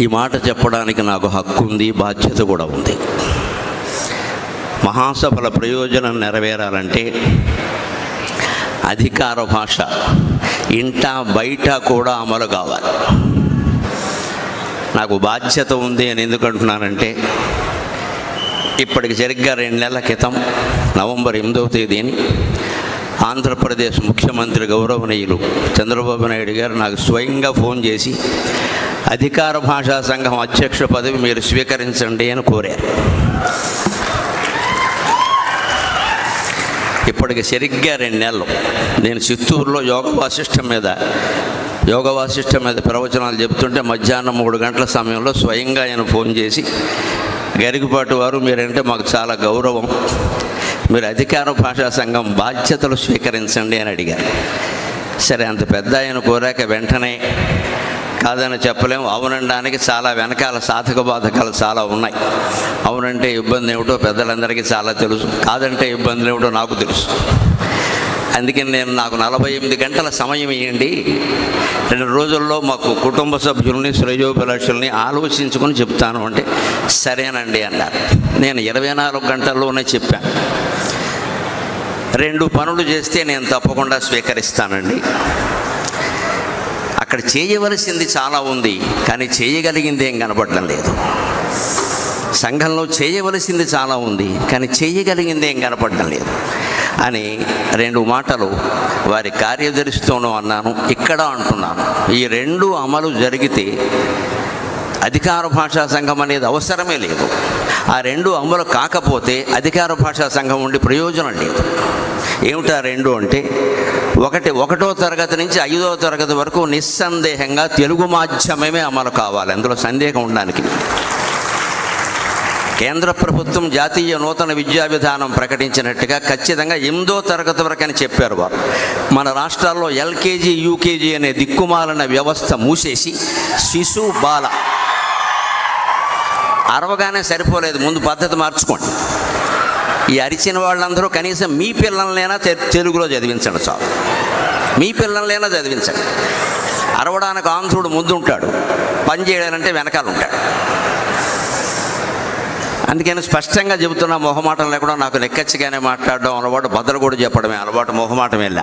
ఈ మాట చెప్పడానికి నాకు హక్కు ఉంది బాధ్యత కూడా ఉంది. మహాసభల ప్రయోజనం నెరవేరాలంటే అధికార భాష ఇంట బయట కూడా అమలు కావాలి. నాకు బాధ్యత ఉంది అని ఎందుకంటున్నానంటే ఇప్పటికి సరిగ్గా రెండు నెలల క్రితం నవంబర్ ఎనిమిదవ తేదీని ఆంధ్రప్రదేశ్ ముఖ్యమంత్రి గౌరవనీయులు. చంద్రబాబు నాయుడు గారు నాకు స్వయంగా ఫోన్ చేసి అధికార భాషా సంఘం అధ్యక్ష పదవి మీరు స్వీకరించండి అని కోరారు. ఇప్పటికి సరిగ్గా రెండు నెలలు. నేను చిత్తూరులో యోగ వాసిష్టం మీద యోగ వాసిష్టం మీద ప్రవచనాలు చెప్తుంటే మధ్యాహ్నం మూడు గంటల సమయంలో స్వయంగా ఆయన ఫోన్ చేసి గరికపాటి వారు మీరంటే మాకు చాలా గౌరవం. మీరు అధికార భాషా సంఘం బాధ్యతలు స్వీకరించండి అని అడిగారు. సరే అంత పెద్ద ఆయన కోరాక వెంటనే కాదని చెప్పలేము. అవునడానికి చాలా వెనకాల సాధక బాధకాలు చాలా ఉన్నాయి. అవునంటే ఇబ్బంది ఏమిటో పెద్దలందరికీ చాలా తెలుసు. కాదంటే ఇబ్బందులు ఏమిటో నాకు తెలుసు. అందుకని నేను నాకు నలభై ఎనిమిది గంటల సమయం ఇవ్వండి రెండు రోజుల్లో మాకు కుటుంబ సభ్యుల్ని శ్రేయోభిలాషుల్ని ఆలోచించుకొని చెప్తాను అంటే సరేనండి అన్నారు. నేను ఇరవై నాలుగు గంటల్లోనే చెప్పాను రెండు పనులు చేస్తే నేను తప్పకుండా స్వీకరిస్తానండి. అక్కడ చేయవలసింది చాలా ఉంది కానీ చేయగలిగింది ఏం కనపడడం లేదు. సంఘంలో చేయవలసింది చాలా ఉంది కానీ చేయగలిగింది ఏం కనపడడం లేదు. అని రెండు మాటలు వారి కార్యదర్శితోనూ అన్నాను. ఇక్కడ అంటున్నాను. ఈ రెండు అమలు జరిగితే అధికార భాషా సంఘం అనేది అవసరమే లేదు. ఆ రెండు అమలు కాకపోతే అధికార భాషా సంఘం ఉండి ప్రయోజనం లేదు. ఏమిటా రెండు అంటే ఒకటి ఒకటో తరగతి నుంచి ఐదో తరగతి వరకు నిస్సందేహంగా తెలుగు మాధ్యమమే అమలు కావాలి. అందులో సందేహం ఉండడానికి. కేంద్ర ప్రభుత్వం జాతీయ నూతన విద్యా విధానం ప్రకటించినట్టుగా ఖచ్చితంగా ఎనిమిదో తరగతి వరకు అని చెప్పారు వారు. మన రాష్ట్రాల్లో ఎల్కేజీ యూకేజీ అనే దిక్కుమాలిన వ్యవస్థ మూసేసి శిశు బాల. అరవగానే సరిపోలేదు ముందు పద్ధతి మార్చుకోండి. ఈ అరిచిన వాళ్ళందరూ కనీసం మీ పిల్లలనైనా తెలుగులో చదివించండి చాలు మీ పిల్లలనైనా చదివించండి. అరవడానికి ఆంధ్రుడు ముందుంటాడు. పని చేయాలంటే వెనకాల ఉంటాడు. అందుకని స్పష్టంగా చెబుతున్న మొహమాటం లేకుండా నాకు నెక్కచ్చిగానే మాట్లాడడం అలవాటు బదులు కూడా చెప్పడమే అలవాటు మొహమాటం వెళ్ళా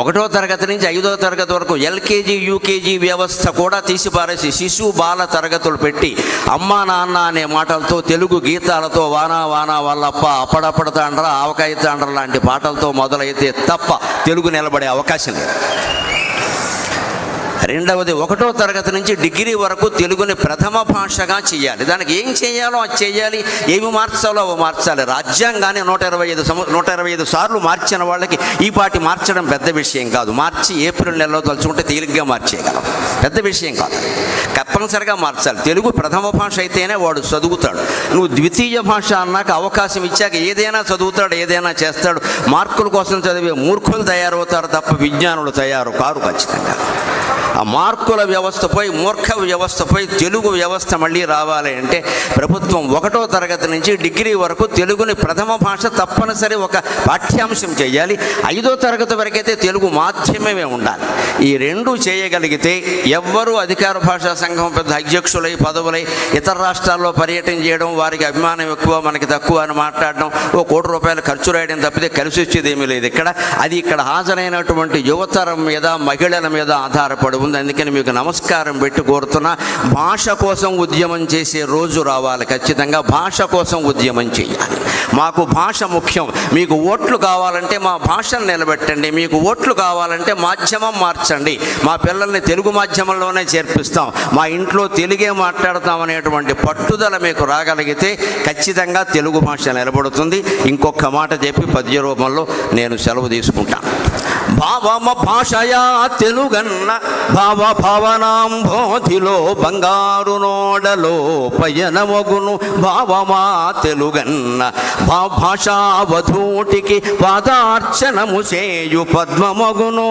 ఒకటో తరగతి నుంచి ఐదో తరగతి వరకు ఎల్కేజీ యూకేజీ వ్యవస్థ కూడా తీసిపారేసి శిశు బాల తరగతులు పెట్టి అమ్మా నాన్న అనే మాటలతో తెలుగు గీతాలతో వానా వానా వాళ్ళప్ప అప్పడప్పడతాండ్రా ఆవకాయ తాండ్ర లాంటి పాటలతో మొదలైతే తప్ప తెలుగు నిలబడే అవకాశం లేదు. రెండవది ఒకటో తరగతి నుంచి డిగ్రీ వరకు తెలుగుని ప్రథమ భాషగా చేయాలి దానికి ఏం చేయాలో అది చేయాలి. ఏమి మార్చాలో అవి మార్చాలి. రాజ్యాంగాన్ని నూట ఇరవై ఐదు సంవ నూట ఇరవై ఐదు సార్లు మార్చిన వాళ్ళకి ఈ పాటి మార్చడం పెద్ద విషయం కాదు. మార్చి ఏప్రిల్ నెలలో తలుచుకుంటే తేలిగ్గా మార్చేయగలం. పెద్ద విషయం కాదు. తప్పనిసరిగా మార్చాలి. తెలుగు ప్రథమ భాష అయితేనే వాడు చదువుతాడు. నువ్వు ద్వితీయ భాష అన్నాక అవకాశం ఇచ్చాక ఏదైనా చదువుతాడు ఏదైనా చేస్తాడు. మార్కుల కోసం చదివే మూర్ఖులు తయారవుతారు తప్ప విజ్ఞానులు తయారు కారు ఖచ్చితంగా. ఆ మార్కుల వ్యవస్థపై మూర్ఖ వ్యవస్థపై తెలుగు వ్యవస్థ మళ్ళీ రావాలి అంటే ప్రభుత్వం ఒకటో తరగతి నుంచి డిగ్రీ వరకు తెలుగుని ప్రథమ భాష తప్పనిసరి ఒక పాఠ్యాంశం చేయాలి. ఐదో తరగతి వరకైతే తెలుగు మాధ్యమమే ఉండాలి. ఈ రెండు చేయగలిగితే ఎవ్వరూ అధికార భాషా సంఘం పెద్ద అధ్యక్షులై పదవులై ఇతర రాష్ట్రాల్లో పర్యటన చేయడం వారికి అభిమానం ఎక్కువ మనకి తక్కువ అని మాట్లాడడం ఓ కోటి రూపాయలు ఖర్చు రాయడం తప్పితే కలిసి వచ్చేది ఏమీ లేదు ఇక్కడ. అది ఇక్కడ హాజరైనటువంటి యువతరం మీద మహిళల మీద ఆధారపడి ఉంది. అందుకని మీకు నమస్కారం పెట్టి కోరుతున్నా భాష కోసం ఉద్యమం చేసే రోజు రావాలి. ఖచ్చితంగా భాష కోసం ఉద్యమం చేయాలి. మాకు భాష ముఖ్యం. మీకు ఓట్లు కావాలంటే మా భాషను నిలబెట్టండి. మీకు ఓట్లు కావాలంటే మాధ్యమం మార్చండి. మా పిల్లల్ని తెలుగు మాధ్యమంలోనే చేర్పిస్తాం. మా ఇంట్లో తెలుగే మాట్లాడతాం అనేటువంటి పట్టుదల మీకు రాగలిగితే ఖచ్చితంగా తెలుగు భాష నిలబడుతుంది. ఇంకొక మాట చెప్పి పద్య రూపంలో నేను సెలవు తీసుకుంటాను. భావమ భాషయా తెలుగన్న భావ భావనాం బంగారు నోడలో పయనమగును భావమా తెలుగన్న భా భాషావధూటికి పాదార్చనము చేయు పద్మమగును.